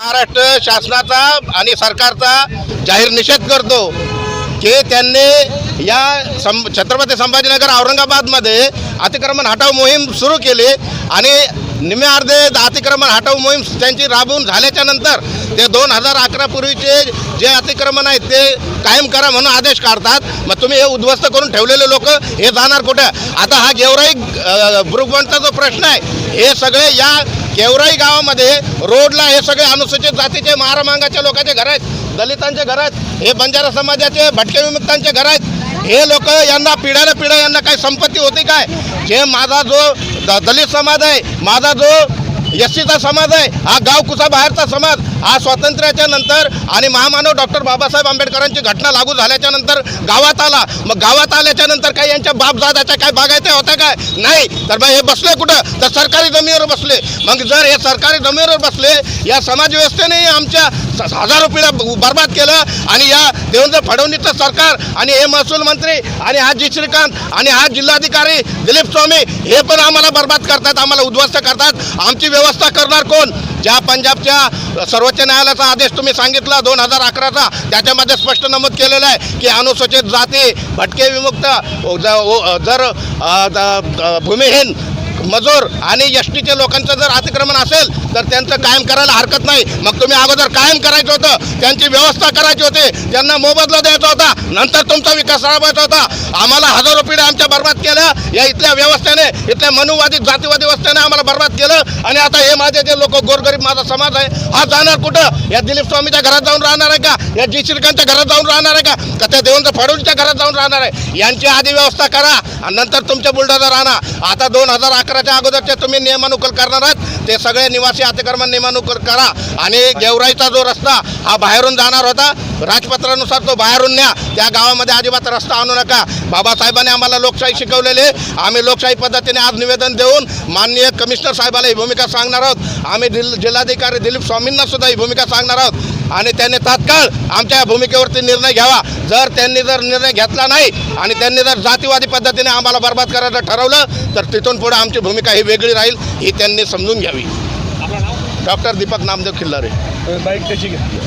महाराष्ट्र शासनाचा आणि सरकारचा जाहीर निषेध करतो की त्यांनी या सं छत्रपती संभाजीनगर औरंगाबादमध्ये अतिक्रमण हटाव मोहीम सुरू केली आणि निम्मे अर्धे अतिक्रमण हटाव मोहीम त्यांची राबवून झाल्याच्यानंतर ते दोन हजार अकरा पूर्वीचे जे अतिक्रमण आहेत ते कायम करा म्हणून आदेश काढतात. मग तुम्ही हे उद्ध्वस्त करून ठेवलेले लोक हे जाणार कुठं? आता हा गेवराई ब्रुगवंटचा जो प्रश्न आहे हे सगळे या गेवराई गावामध्ये रोडला हे सगळे अनुसूचित जातीचे महारामांगाच्या लोकांचे घर आहेत दलितांचे घर आहेत हे बंजारा समाजाचे भटके विमुक्तांचे घर आहेत. हे लोक यांना पिढ्याला पिढ्या यांना काही संपत्ती होती काय? जे माझा जो द- दलित समाज आहे माझा जो एस सीचा समाज आहे. हा गाव कुसा बाहेरचा समाज. हा स्वातंत्र्याच्या नंतर आणि महामानव डॉक्टर बाबासाहेब आंबेडकरांची घटना लागू झाल्याच्यानंतर गावात आला. मग गावात आल्याच्यानंतर काही यांच्या बापदादाच्या काय बागायत्या होत्या काय? नाही. तर मग हे बसले कुठं? तर सरकारी जमिनीवर बसले. मग जर हे सरकारी जमिनीवर बसले या समाज व्यवस्थेने आमच्या हजारो पिढ्या बर्बाद केलं आणि या देवेंद्र फडणवीसचं सरकार आणि हे महसूल मंत्री आणि हा जी श्रीकांत आणि हा जिल्हाधिकारी दिलीप स्वामी हे पण आम्हाला बर्बाद करतात आम्हाला उद्ध्वस्त करतात. आमची व्यवस्था करणार कोण? ज्या पंजाबच्या सर्वोच्च न्यायालयाचा आदेश तुम्ही सांगितला दोन हजार अकराचा त्याच्यामध्ये स्पष्ट नमूद केलेलं आहे की अनुसूचित जाती भटके विमुक्त जर भूमिहीन मजूर आणि एस टीच्या लोकांचं जर अतिक्रमण असेल तर त्यांचं कायम करायला हरकत नाही. मग तुम्ही अगोदर कायम करायचं होतं त्यांची व्यवस्था करायची होती त्यांना मोबदला द्यायचा होता नंतर तुमचा विकास राबवायचा होता. आम्हाला हजारो पिढ्या आमच्या बर्बाद केल्या. या इथल्या व्यवस्थेने इथल्या मनुवादी जातीवादी व्यवस्थेने आम्हाला बर्बाद केलं. आणि आता हे माझे जे लोक गोरगरीब माझा समाज आहे हा जाणार कुठं? या दिलीप स्वामीच्या घरात जाऊन राहणार आहे का? या जी श्रीकांतच्या घरात जाऊन राहणार आहे का? का त्या देवेंद्र फडणवीसच्या घरात जाऊन राहणार आहे? यांची आधी व्यवस्था करा. आणि नंतर तुमच्या बुलढाणा राहणार. आता दोन हजार अकराच्या अगोदरचे तुम्ही नियमानुकूल करणार आहात. ते सगळे निवासी अतिक्रमण नियमानुकूल करा. आणि गेवराईचा जो रस्ता हा बाहेरून जाणार होता. राजपत्रानुसार तो बाहेरून न्या. त्या गावामध्ये अजिबात रस्ता आणू नका. बाबासाहेबांनी आम्हाला लोकशाही शिकवलेली. आम्ही लोकशाही पद्धतीने आज निवेदन देऊन माननीय कमिशनर साहेबाला ही भूमिका सांगणार आहोत. आम्ही दिल जिल्हाधिकारी दिलीप स्वामींना सुद्धा ही भूमिका सांगणार आहोत. आणि त्यांनी तात्काळ आमच्या या भूमिकेवरती निर्णय घ्यावा. जर त्यांनी जर निर्णय घेतला नाही आणि त्यांनी जर जातीवादी पद्धतीने आम्हाला बर्बाद करायचं ठरवलं तर तिथून पुढे आमची भूमिका ही वेगळी राहील ही त्यांनी समजून घ्यावी. डॉक्टर दीपक नामदेव खिल्लारे. बाईक कशी घेतली